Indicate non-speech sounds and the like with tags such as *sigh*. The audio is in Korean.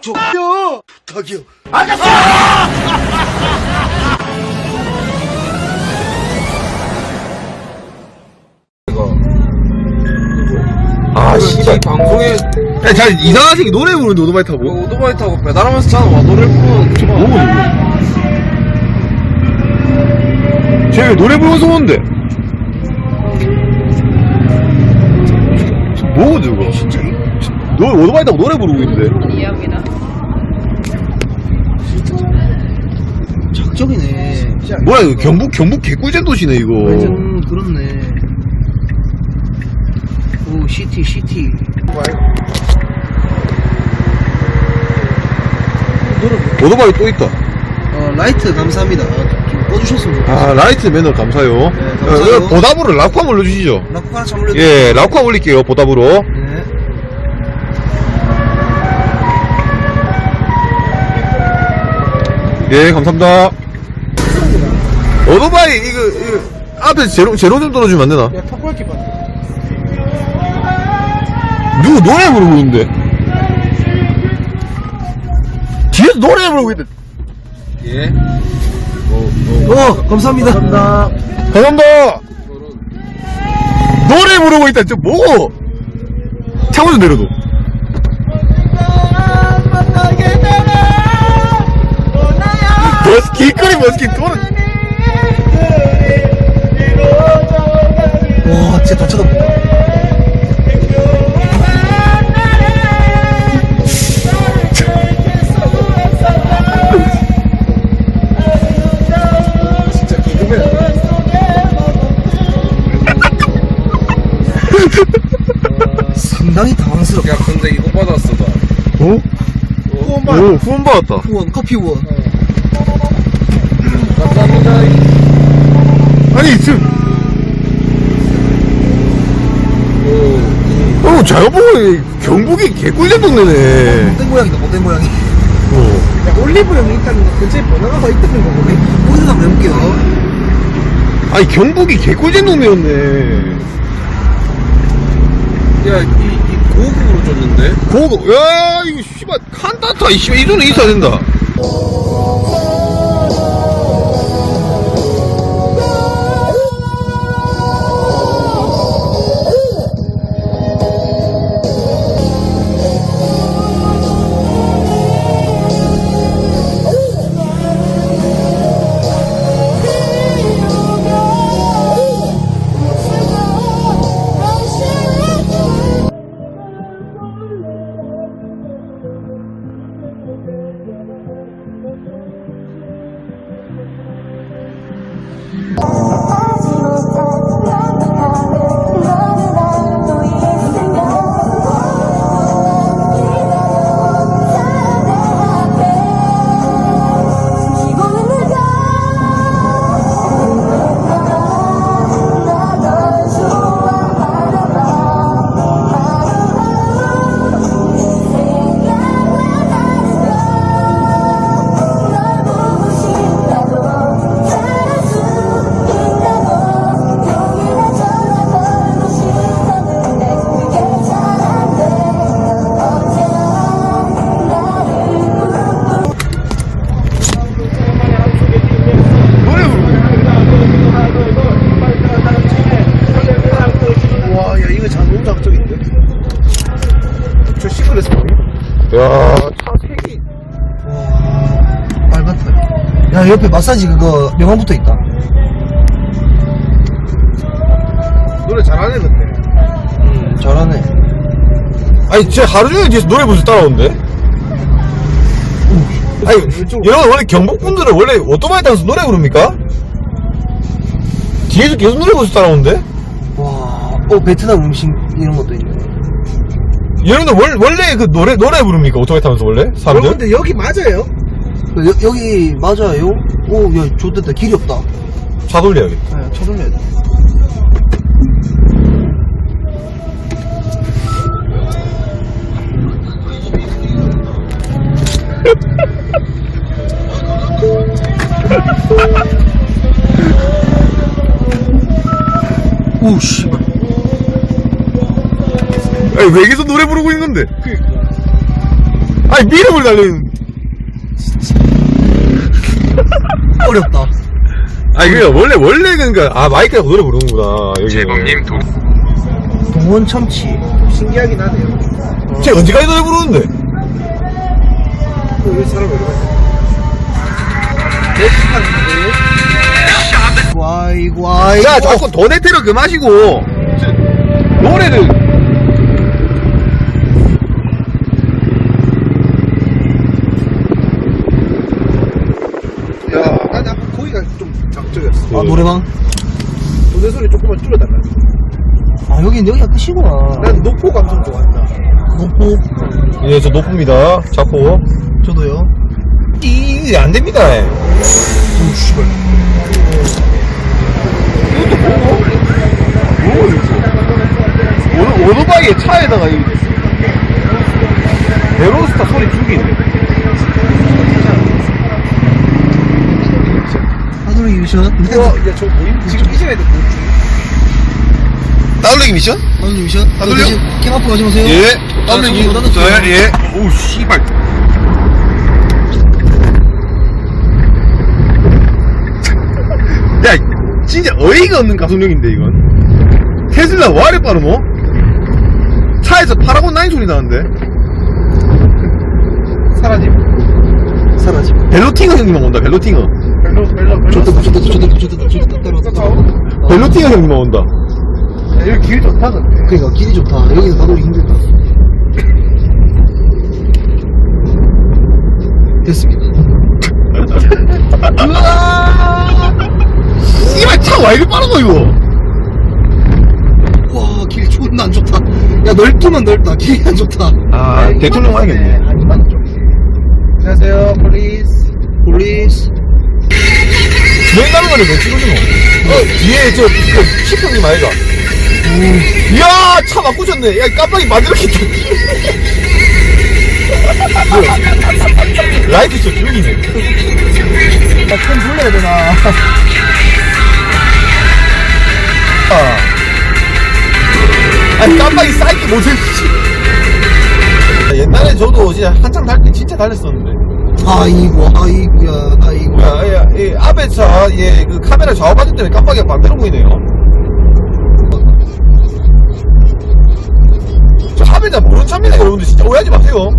저요 부탁이요 아, 씨발. 방송에 야, 잘 이상한 새끼 노래 부르는데 오토바이 타고. 오토바이 타고 배달하면서 차는 와 노래 부르는 뭐고, 저거? 쟤 노래 부르면서 오는데? 뭐고, 저거? 진짜? 너 오토바이 타고 노래 부르고 있는데? 이해합니다. 작정이네 뭐야, 이거 경북, 경북 개꿀잼 도시네, 이거. 음 그렇네 오 시티 시티 오토바이 또 있다. 어 라이트 감사합니다 좀 꺼주셨으면 좋겠어요 아, 라이트 매너 감사요. 네, 감사해요. 어, 보답으로 락화 올려주시죠. 라쿠 하나 참 올려 예, 락화 올릴게요, 보답으로. 네. 예, 감사합니다. 오토바이, 이거, 이거, 앞에 제로, 제로 좀 떨어주면 안 되나? 야 턱걸기 봐 누구 노래 부르고 있는데? 뒤에서 노래 부르고 있는데. 예 어, 감사합니다. 감사합니다. 감사합니다! 노래 부르고 있다, 저 뭐고? 창문 좀 내려도. 머스키, 길거리 머스키, 돌아. 와, 진짜 다 개그맨. 상당히 당황스럽다. 야 근데 이거 받았어 나 어? 오, 후원 받았다. 후원, 커피 후원. 감사합니다 아니, 지금. 어, 자연보고 경북이 개꿀잼 동네네. 못된 모양이다, 못된 모양이. 어. 올리브영이 있다는 거, 근처에 번화가가 있다는 거 보네. 거기서 한번 해볼게요. 아니, 경북이 개꿀잼 동네였네. 야 이 이 고급으로 줬는데 고고, 야, 이거, 씨발, 칸타타, 이 씨발, 이 돈에 있어야 된다. 야? 야, 차 색이. 와, 빨간 털. 야, 옆에 마사지 그거 명함 붙어 있다. 노래 잘하네, 근데. 음, 잘하네. 아니, 쟤 하루 종일 뒤에서 노래 부르면서 따라오는데? 아니, 여러분, 원래 경북분들은 원래 오토바이 타면서 노래 부릅니까? 뒤에서 계속 노래 부르면서 따라오는데? 와, 어, 베트남 음식 이런 것도 있네. 여러분들 원, 원래 그 노래, 노래 부릅니까? 오토바이 타면서 원래? 사람들? 근데 여기 맞아요? 여, 여기 맞아요? 오, 야, 좋됐다. 길이 없다. 차 돌려야겠다. 네, 쳐돌려야 돼. *laughs* 오, 씨발. 아니, 왜 계속 노래 부르고 있는 건데? 아니, 미름을 달리는. *laughs* 어렵다. 아니, 그니까, 원래, 원래, 그니까, 아, 마이크에서 노래 부르는구나. 여기. 재범님, 도... 동원 참치. 신기하긴 하네요. 쟤 언제까지 노래 부르는데? 그 사람 왜. 내 와이, 와이. 자, 자꾸 도네테를 그 마시고. 노래를. 야, 난 약간 거기가 좀 장점이었어. 아, 노래방? 노래 소리 조금만 줄여달라. 아, 여긴 여기가 끝이구나. 난 노포 감성 좋아한다. 높고, 예, 저 높습니다. 자포. 저도요. 이, 안 됩니다. 오, 씨발. 오토, 오토바이에 차에다가 이 베로스타 소리 죽이네. 미션? 네. 우와, 야, 저 모임, 지금 이 시간에 듣고 따블레기 미션? 하드로이 미션? 하드로이요? 캠 앞으로 가지 마세요. 예. 자, 따블레기. 손 닫아주세요. 네, 예. 오, 씨발. 야, 진짜 어이가 없는 가속력인데, 이건. 테슬라 와이를 빠르 뭐? 차에서 파라곤 나인 소리 나는데? 사라짐. 사라지. 벨로팅어 형님만 온다, 벨로팅어. 별로, 별로, 별로. 좋다, 좋다, 좋다, 좋다, 좋다, 때려. 벨로팅어 형님만 온다. 야, 여기 길 좋다, 근데. 그니까, 길이 좋다. 여기는 하드로이 힘들다. 됐습니다. 씨발, 차 와이를 빠르노, 이거. 와, 길 존나 안 좋다. 야, 넓기만 넓다. 길이 안 좋다. 아, 대통령 와야겠네. 안녕하세요, 폴리스. 폴리스. 주행 가는 거는 왜 찍어주노? 어, 뒤에 저, 그, 시프님 아이가. 이야, 차 바꾸셨네. 야, 깜빡이 만들었겠다. 라이트 저 죽이네. 나펜 돌려야 되나. 아. 아니, 깜빡이 사이트 씨. 옛날에 저도 진짜 한창 달 때 진짜 달렸었는데. 아이고, 아이고야, 아이고. 야, 야, 이 앞에 차, 예, 그 카메라 좌우 반전 때문에 깜빡이가 반대로 보이네요. 저 앞에 차 모르는 차입니다, 여러분들. 진짜 오해하지 마세요.